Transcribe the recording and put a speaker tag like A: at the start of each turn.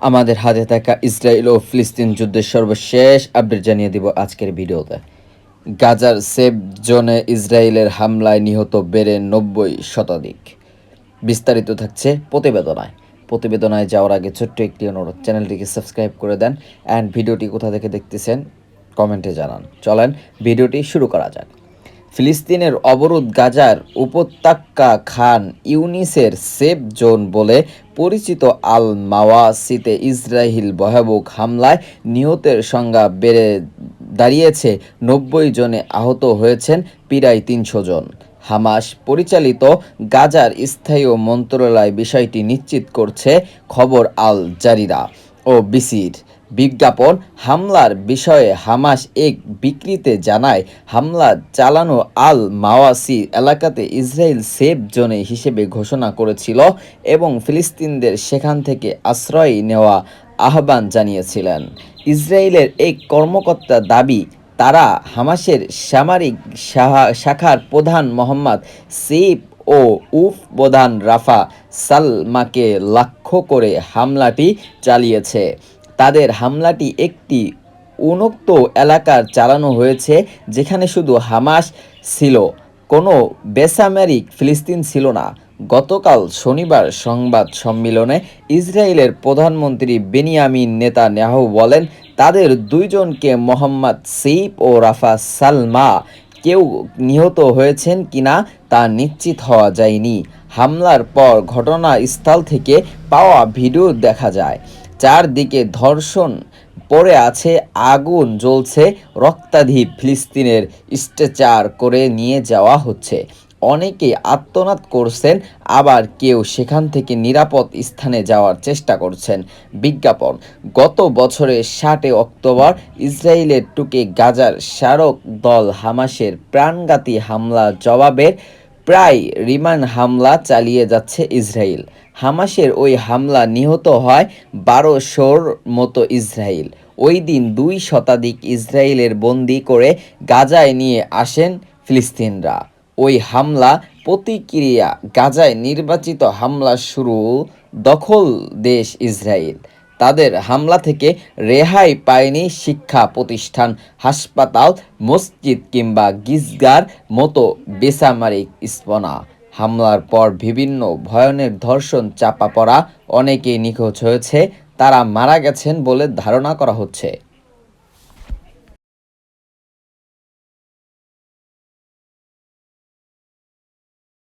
A: আমাদের হাতে থাকা ইসরায়েল ও ফিলিস্তিন যুদ্ধের সর্বশেষ আপডেট জানিয়ে দিব আজকের ভিডিওতে। গাজার সেফ জোনে ইসরায়েলের হামলায় নিহত বেড়ে নব্বই শতাধিক। বিস্তারিত থাকছে প্রতিবেদনায়। প্রতিবেদনায় যাওয়ার আগে ছোট্ট একটি অনুরোধ, চ্যানেলটিকে সাবস্ক্রাইব করে দেন। অ্যান্ড ভিডিওটি কোথা থেকে দেখতেছেন, কমেন্টে জানান। চলেন, ভিডিওটি শুরু করা যাক। ফিলিস্তিনের অবরোধ গাজার উপত্যকা খান ইউনিসের সেফ জোন বলে পরিচিত আল মাওয়াসিতে ইসরায়েল ভয়াবহ হামলায় নিহতের সংখ্যা বেড়ে দাঁড়িয়েছে। নব্বই জনে আহত হয়েছেন, প্রায় তিনশো জন। হামাস পরিচালিত গাজার স্থায়ী মন্ত্রণালয় বিষয়টি নিশ্চিত করছে, খবর আল জারিরা ও বিসির বিজ্ঞাপন হামলার বিষয়ে হামাস এক বিকৃতে জানায়। হামলা চালানো আল মাওয়াসি এলাকাতে ইসরায়েল সেফ জোনে হিসেবে ঘোষণা করেছিল এবং ফিলিস্তিনদের সেখান থেকে আশ্রয় নেওয়া আহ্বান জানিয়েছিলেন। ইসরায়েলের এক কর্মকর্তা দাবি, তারা হামাসের সামরিক শাখার প্রধান মোহাম্মদ সেফ ও উফ প্রধান রাফা সালমাকে লক্ষ্য করে হামলাটি চালিয়েছে। তাদের হামলাটি একটি উন্মুক্ত এলাকার চালানো হয়েছে, যেখানে শুধু হামাস ছিল। কোনো বেসামরিক ফিলিস্তিন ছিল না। গতকাল শনিবার সংবাদ সম্মেলনে ইসরায়েলের প্রধানমন্ত্রী বেনিয়ামিন নেতা নেহ বলেন, তাদের দুইজনকে মোহাম্মদ সেইফ ও রাফা সালমা কেউ নিহত হয়েছেন কিনা তা নিশ্চিত হওয়া যায়নি। হামলার পর ঘটনাস্থল থেকে পাওয়া ভিডিও দেখা যায়, চারদিকে ধর্ষণ পড়ে আছে, আগুন জ্বলছে, রক্তাধি ফিলিস্তিনের স্ট্রেচার করে নিয়ে যাওয়া হচ্ছে। অনেকে আত্মনাদ করছেন, আবার কেউ সেখান থেকে নিরাপদ স্থানে যাওয়ার চেষ্টা করছেন। বিজ্ঞাপন, গত বছরের ষাটে অক্টোবর, ইসরায়েলের টুকে গাজার স্মারক দল হামাসের প্রাণঘাতী হামলা জবাবের প্রায় রিমান হামলা চালিয়ে যাচ্ছে ইসরায়েল। হামাসের ওই হামলা নিহত হয় বারোশোর মতো ইসরায়েল। ওই দিন দুই শতাধিক ইসরায়েলের বন্দি করে গাজায় নিয়ে আসেন ফিলিস্তিনরা। ওই হামলা প্রতিক্রিয়া গাজায় নির্বাচিত হামলা শুরু দখল দেশ ইসরায়েল। তাদের হামলা থেকে রেহাই পায়নি শিক্ষা প্রতিষ্ঠান, হাসপাতাল, মসজিদ কিংবা গিজগার মতো বেসামরিক স্পনা। হামলার পর বিভিন্ন ভয়নের ধর্ষণ, চাপা পড়া অনেকেই নিখোঁজ হয়েছে, তারা মারা গেছেন বলে ধারণা করা হচ্ছে।